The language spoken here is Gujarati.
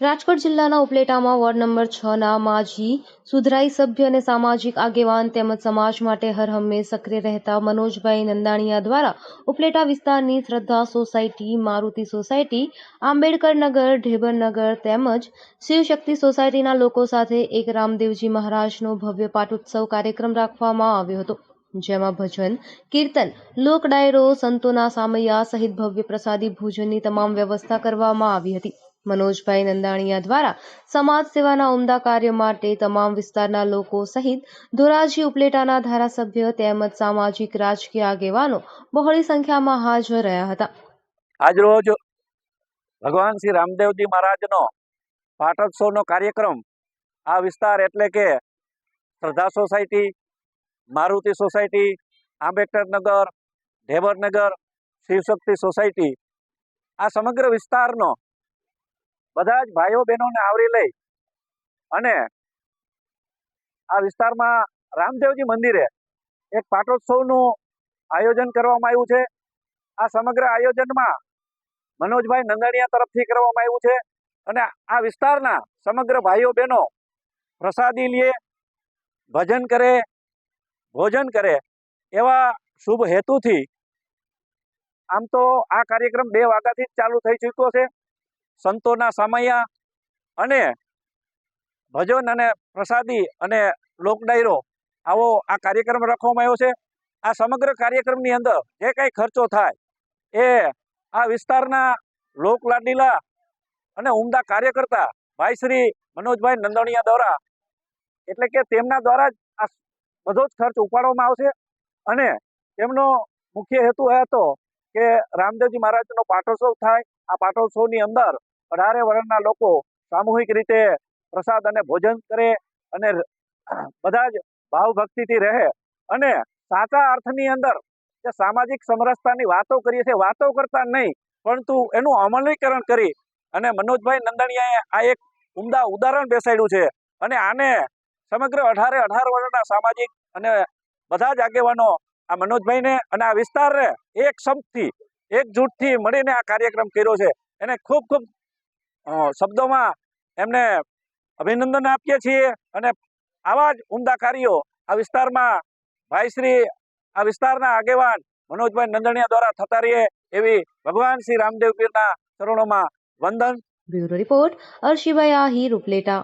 રાજકોટ જિલ્લાના ઉપલેટામાં વોર્ડ નંબર છ ના માજી સુધરાઈ સભ્ય અને સામાજિક આગેવાન તેમજ સમાજ માટે હરહંમેશ સક્રિય રહેતા મનોજભાઈ નંદાણીયા દ્વારા ઉપલેટા વિસ્તારની શ્રદ્ધા સોસાયટી, મારુતિ સોસાયટી, આંબેડકર નગર ઢેબરનગર તેમજ શિવશક્તિ સોસાયટીના લોકો સાથે એક રામદેવજી મહારાજનો ભવ્ય પાટોત્સવ કાર્યક્રમ રાખવામાં આવ્યો હતો, જેમાં ભજન, કીર્તન લોક ડાયરો સંતોના સામૈયા સહિત ભવ્ય પ્રસાદી ભોજનની તમામ વ્યવસ્થા કરવામાં આવી હતી. મનોજભાઈ નંદાણીયા દ્વારા સમાજ સેવાના ઉમદા કાર્ય માટે તમામ વિસ્તારના લોકો સહિત ધોરાજી ઉપલેટાના ધારાસભ્ય તેમજ સામાજિક રાજકીય આગેવાનો બહોળી સંખ્યામાં હાજર રહ્યા હતા. આજરોજ ભગવાન શ્રી રામદેવજી મહારાજનો પાટોત્સવનો કાર્યક્રમ આ વિસ્તાર એટલે કે Shraddha society, Maruti society, Ambedkar Nagar ઢેબરનગર Shivshakti society આ સમગ્ર વિસ્તારનો બધા જ ભાઈઓ બહેનોને આવરી લઈ અને આ વિસ્તારમાં રામદેવજી મંદિરે એક પાટોત્સવનું આયોજન કરવામાં આવ્યું છે. આ સમગ્ર આયોજનમાં મનોજભાઈ નંદાણીયા તરફથી કરવામાં આવ્યું છે અને આ વિસ્તારના સમગ્ર ભાઈઓ બહેનો પ્રસાદી લે, ભજન કરે, ભોજન કરે એવા શુભ હેતુથી આમ તો આ કાર્યક્રમ બે વાગ્યાથી જ ચાલુ થઈ ચૂક્યો છે. સંતોના સામૈયા અને ભજન અને પ્રસાદી અને લોક ડાયરો. આવો આ કાર્યક્રમ રાખવામાં આવ્યો છે. આ સમગ્ર કાર્યક્રમની અંદર જે કાંઈ ખર્ચો થાય એ આ વિસ્તારના લોકલાડીલા અને ઉમદા કાર્યકર્તા ભાઈ શ્રી મનોજભાઈ નંદણીયા દ્વારા, એટલે કે તેમના દ્વારા જ આ બધો જ ખર્ચ ઉપાડવામાં આવશે. અને તેમનો મુખ્ય હેતુ એ હતો કે રામદેવજી મહારાજનો પાટોત્સવ થાય, આ પાટોત્સવની અંદર અઢારે વર્ણના લોકો સામૂહિક રીતે પ્રસાદ અને ભોજન કરે અને બધા જ ભાવભક્તિથી રહે અને સાચા અર્થની અંદર જે સામાજિક સમરસતાની વાતો કરીએ છીએ, વાતો કરતા નહીં, પરંતુ એનું અમલીકરણ કરી અને મનોજભાઈ નંદણીયાએ આ એક ઉમદા ઉદાહરણ બેસાડ્યું છે અને આને સમગ્ર અઢારે અઢાર વર્ષના સામાજિક અને બધા જ આગેવાનો આ મનોજભાઈને અને આ વિસ્તારને એક સંપથી એકજૂટથી મળીને આ કાર્યક્રમ કર્યો છે. એને ખૂબ ખૂબ શબ્દોમાં એમને અભિનંદન આપીએ છીએ અને આવા જ ઉમદા કાર્યો આ વિસ્તારમાં ભાઈશ્રી આ વિસ્તારના આગેવાન મનોજભાઈ નંદણીયા દ્વારા થતા રહીએ એવી ભગવાન શ્રી રામદેવ પીરના ચરણોમાં વંદન. Bureau report, Arshibhai Ahir Upleta